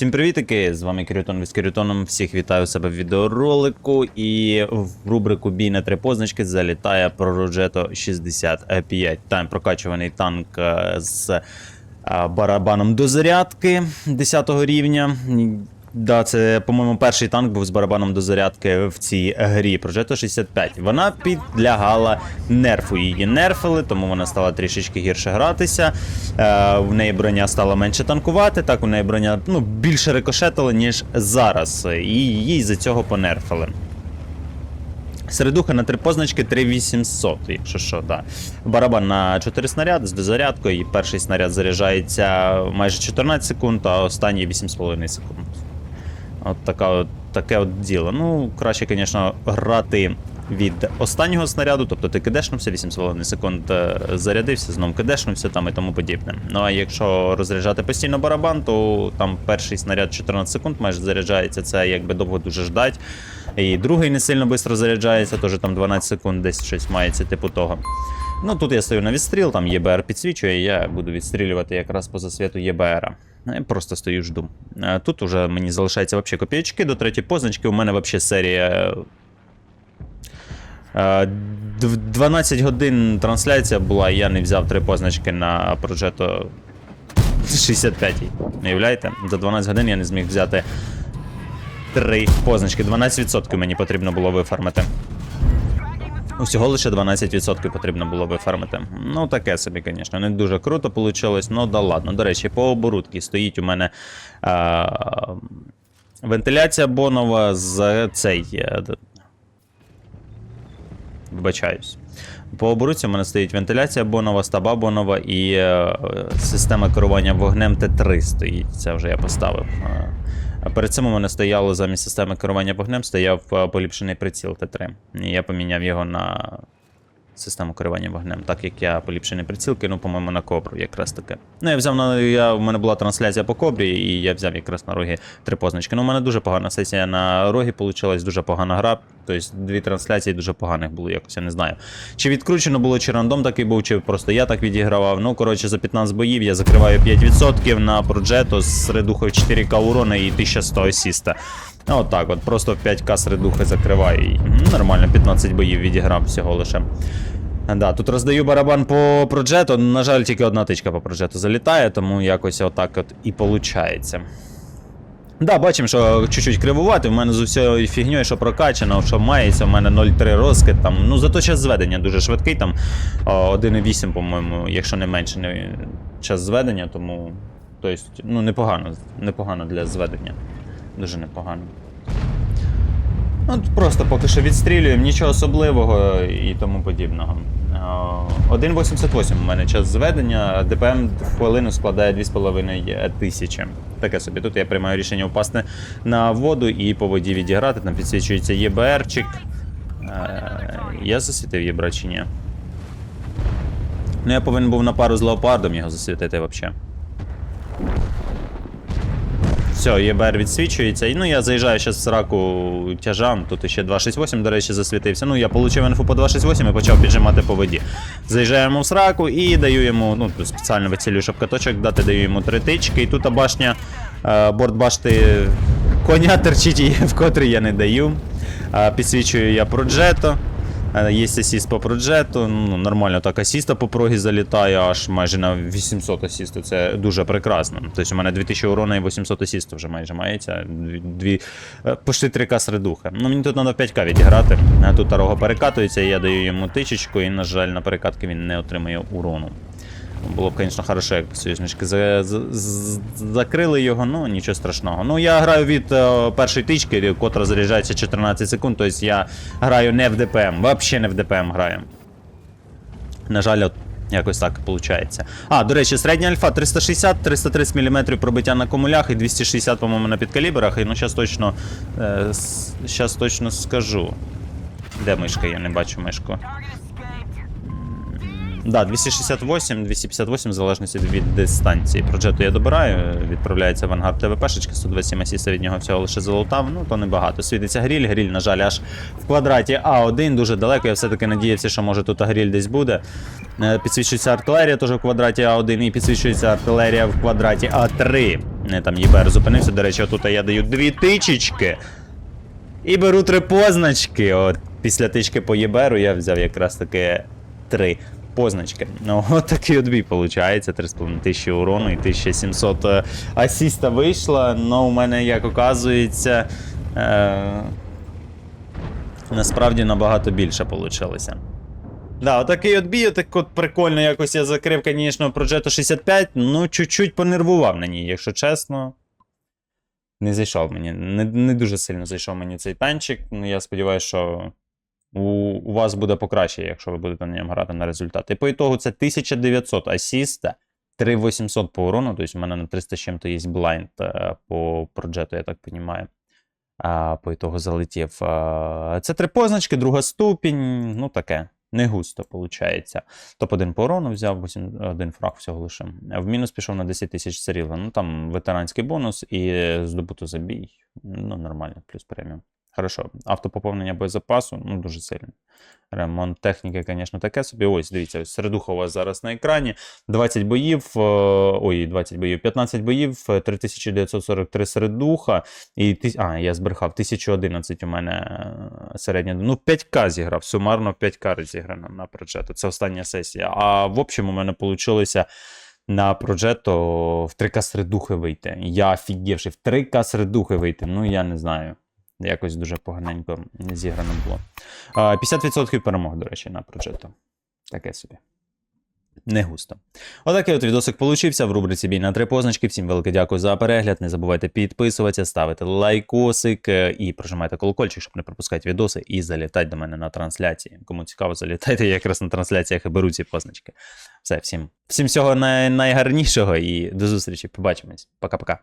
Всім привітики! З вами Кирютон з Кирютоном. Всіх вітаю себе в відеоролику. І в рубрику Бій на три позначки залітає Prorogetto 65. Там прокачуваний танк е, з е, барабаном до зарядки 10 рівня. Да, це, по-моєму, перший танк був з барабаном до зарядки в цій грі Progetto 65. Вона підлягала нерфу. Її нерфили, тому вона стала трішечки гірше гратися. Е, в неї броня стала менше танкувати. Так, у неї броня ну, більше рикошетила, ніж зараз. І її з-за цього понерфили. Середуха на три позначки 3800, якщо що, да. Барабан на 4 снаряди з дозарядкою, і перший снаряд заряджається майже 14 секунд, а останній 8,5 секунд. От така от, таке от діло. Ну, краще, звісно, грати від останнього снаряду, тобто ти кидешнувся, 8,5 секунд е, зарядився, знову кидешнувся там і тому подібне. Ну а якщо розряджати постійно барабан, то там перший снаряд 14 секунд майже заряджається, це якби довго дуже ждать. І другий не сильно швидко заряджається, теж там 12 секунд десь щось мається, типу того. Ну тут я стою на відстріл, там ЄБР підсвічує, я буду відстрілювати якраз по засвіту ЄБР. Я просто стою жду. Тут уже мені залишається взагалі копійочки до третьої позначки. У мене взагалі серія. е, 12 годин трансляція була, і я не взяв три позначки на Progetto 65. Уявляєте? За 12 годин я не зміг взяти три позначки. 12% мені потрібно було вифармити. Усього лише 12% потрібно було вифармити. Ну, таке собі, звісно, не дуже круто вийшло, ну да ладно. До речі, по оборудці стоїть у мене а, вентиляція бонова з цей. е, Вибачаюсь. По оборудці у мене стоїть вентиляція бонова, стаба бонова і е, система керування вогнем Т3 стоїть. Це вже я поставив. Перед цим у мене стояло замість системи керування вогнем, стояв е, поліпшений приціл Т3. І я поміняв його на систему керування вогнем, так як я поліпшений приціл кинув, по-моєму, на кобру, якраз таке. Ну, я взяв на. Я, у мене була трансляція по кобрі, і я взяв якраз на роги три позначки. Ну, у мене дуже погана сесія на рогі вийшла, дуже погана гра. Тобто дві трансляції дуже поганих було, якось я не знаю. Чи відкручено було, чи рандом такий був, чи просто я так відігравав. Ну, коротше, за 15 боїв я закриваю 5% на Progetto з редухою 4К урона і 1100 асіста. Ну, От так от, просто 5К з закриваю. І, нормально, 15 боїв відіграв всього лише. Да, тут роздаю барабан по проджету. На жаль, тільки одна тичка по проджету залітає, тому якось отак от і виходить. Да, бачимо, що чуть-чуть кривувати. В мене з усією фігньою, що прокачано, що мається, в мене 0,3 розкид. Там, ну зато час зведення дуже швидкий, там о, 1,8, по-моєму, якщо не менше не час зведення, тому тобто, ну, непогано, непогано для зведення. Дуже непогано. Ну, просто поки що відстрілюємо, нічого особливого і тому подібного. Е, 1.88 у мене час зведення, ДПМ в хвилину складає 2,5 тисячі. Таке собі. Тут я приймаю рішення впасти на воду і по воді відіграти. Там підсвічується ЄБРчик. Е, Я засвітив ЄБР чи ні? Ну, я повинен був на пару з леопардом його засвітити взагалі. Все, ЄБР відсвічується. Ну я заїжджаю зараз в сраку тяжам. Тут ще 268, до речі, засвітився. Ну, я отримав інфу по 268 і почав піджимати по воді. Заїжджаємо в сраку і даю йому, ну, спеціально вицілюю, щоб каточок дати, даю йому три тички. І тут башня, е, борт башти коня терчить, і вкотре я не даю. Е, підсвічую я проджето. Е, Є асіст по проджету, ну нормально так асіста по прогі залітає аж майже на 800 асісту. Це дуже прекрасно. Тобто у мене 2000 урона і 800 асісту вже майже мається. Дві, е, почти 3К средуха. Ну мені тут треба 5К відіграти. Тут Тарого перекатується, я даю йому тичечку, і, на жаль, на перекатки він не отримує урону. Було б, звісно, хорошо, як союзнички за, за, закрили його, ну нічого страшного. Ну, я граю від е, першої тички, котра заряджається 14 секунд, тобто я граю не в ДПМ, взагалі не в ДПМ граю. На жаль, от якось так виходить. А, до речі, середня альфа 360-330 мм пробиття на комулях і 260, по-моєму, на підкалібрах. І ну, зараз точно, е, точно скажу. Де мишка? Я не бачу мишку. Да, 268, 258 в залежності від дистанції. Проджету я добираю, відправляється в ангар ТВПшечки, 127 асіста від нього всього лише залутав, ну то небагато. Світиться гріль, гріль, на жаль, аж в квадраті А1 дуже далеко. Я все-таки надіявся, що може тут гріль десь буде. Е, Підсвічується артилерія теж в квадраті А1 і підсвічується артилерія в квадраті А3. Не там ЄБР зупинився. До речі, отут я даю дві тичечки. І беру три позначки. От після тички по ЄБРу я взяв якраз таки три позначки. Ну, от такий от бій виходить. 3,5 тисячі урону і 1700 е, асіста вийшло. Ну, у мене, як оказується, е- насправді набагато більше вийшло. Да, отакий от бій, так от прикольно якось я закрив, звісно, Progetto 65, ну чуть-чуть понервував на ній, якщо чесно. Не зайшов мені. Не, не дуже сильно зайшов мені цей танчик. Ну, я сподіваюся, що у, у вас буде покраще, якщо ви будете на ньому грати на результат. І по ітогу це 1900 асіста, 3800 по урону, тобто у мене на 300 з чим-то є блайнд е, по Progetto, я так розумію. А, по ітогу залетів. А, це три позначки, друга ступінь, ну таке. Не густо, виходить. Топ-1 по урону взяв, 8, один фраг всього лише. В мінус пішов на 10 тисяч срібла. Ну там ветеранський бонус і здобуто забій. Ну, нормально, плюс преміум. Хорошо. Автопоповнення боєзапасу, ну дуже сильно. Ремонт техніки, звісно, таке собі. Ось, дивіться, ось середуха у вас зараз на екрані. 20 боїв, е, ой, 20 боїв, 15 боїв, е, 3943 середуха. І, а, я збрехав, 1011 у мене е, середня. Ну, 5К зіграв, сумарно 5К зіграно на проджету. Це остання сесія. А в общем, у мене вийшло на проджето в 3К середухи вийти. Я офігівши, в 3К середухи вийти. Ну, я не знаю. Якось дуже поганенько зіграно було. 50% перемог, до речі, на проджето. Таке собі. Не густо. Отакий от відосик получився в рубриці Бій на три позначки. Всім велике дякую за перегляд. Не забувайте підписуватися, ставити лайкосик е, і прожимайте колокольчик, щоб не пропускати відоси і залітати до мене на трансляції. Кому цікаво, залітайте, якраз на трансляціях і беру ці позначки. Все, всім, всім всього най- найгарнішого і до зустрічі. Побачимось. Пока-пока.